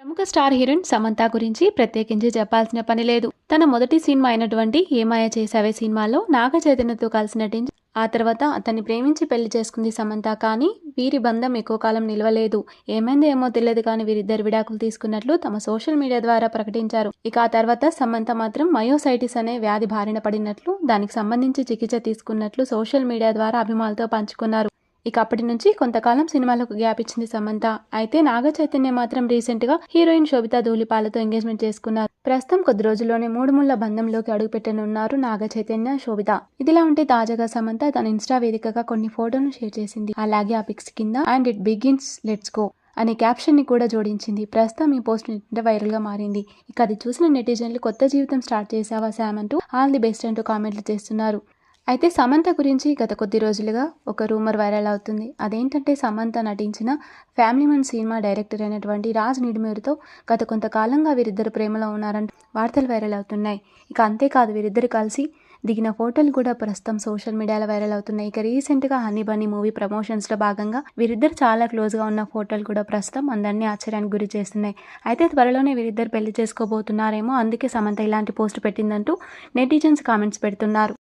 ప్రముఖ star heroine Samantha గురించి ప్రత్యేకించి చెప్పాల్సిన పని లేదు. తన మొదటి సినిమా అయినటువంటి ఏమాయ చేసావే సినిమాలో నాగ చైతన్యతో కలిసి నటించి ఆ తర్వాత అతన్ని ప్రేమించి పెళ్ళి చేసుకుంది సమంత కానీ వీరి బంధం ఎక్కువ కాలం నిలవలేదు. ఏమైందో ఏమో తెలియదు కానీ వీరిద్దరు విడాకులు తీసుకున్నట్లు తమ సోషల్ మీడియా ద్వారా ప్రకటించారు. ఇక ఆ తర్వాత సమంత మాత్రం మయోసైటిస్ అనే వ్యాధి బారిన పడినట్లు దానికి సంబంధించి చికిత్స తీసుకున్నట్లు సోషల్ మీడియా ద్వారా అభిమానులతో పంచుకున్నారు. ఇక అప్పటి నుంచి కొంతకాలం సినిమాలకు గ్యాప్ ఇచ్చింది సమంత. అయితే నాగ చైతన్య మాత్రం రీసెంట్గా హీరోయిన్ శోభితా ధూళిపాలతో ఎంగేజ్మెంట్ చేసుకున్నారు. ప్రస్తుతం కొద్ది రోజుల్లోనే మూడు ముళ్ళ బంధంలోకి అడుగుపెట్టనున్నారు నాగ చైతన్య శోభిత. ఇదిలా ఉంటే తాజాగా సమంత తన ఇన్స్టా వేదికగా కొన్ని ఫోటోలను షేర్ చేసింది. అలాగే ఆ పిక్స్ కింద and it begins let's go అనే క్యాప్షన్ని కూడా జోడించింది. ప్రస్తుతం ఈ పోస్ట్ నెట్ వైరల్గా మారింది. ఇక అది చూసిన నెటిజన్లు కొత్త జీవితం స్టార్ట్ చేసావా శామ్? అంటూ ఆల్ ది బెస్ట్ అంటూ కామెంట్లు చేస్తున్నారు. అయితే సమంత గురించి గత కొద్ది రోజులుగా ఒక రూమర్ వైరల్ అవుతుంది. అదేంటంటే సమంత నటించిన ఫ్యామిలీ మన్ సినిమా డైరెక్టర్ అయినటువంటి రాజ్ నిడిమేరుతో గత కొంతకాలంగా వీరిద్దరు ప్రేమలో ఉన్నారంటూ వార్తలు వైరల్ అవుతున్నాయి. ఇక అంతేకాదు వీరిద్దరు కలిసి దిగిన ఫోటోలు కూడా ప్రస్తుతం సోషల్ మీడియాలో వైరల్ అవుతున్నాయి. ఇక రీసెంట్గా హనీ బన్నీ మూవీ ప్రమోషన్స్లో భాగంగా వీరిద్దరు చాలా క్లోజ్గా ఉన్న ఫోటోలు కూడా ప్రస్తుతం అందరినీ ఆశ్చర్యానికి గురి చేస్తున్నాయి. అయితే త్వరలోనే వీరిద్దరు పెళ్ళి చేసుకోబోతున్నారేమో అందుకే సమంత ఇలాంటి పోస్ట్ పెట్టిందంటూ నెటిజన్స్ కామెంట్స్ పెడుతున్నారు.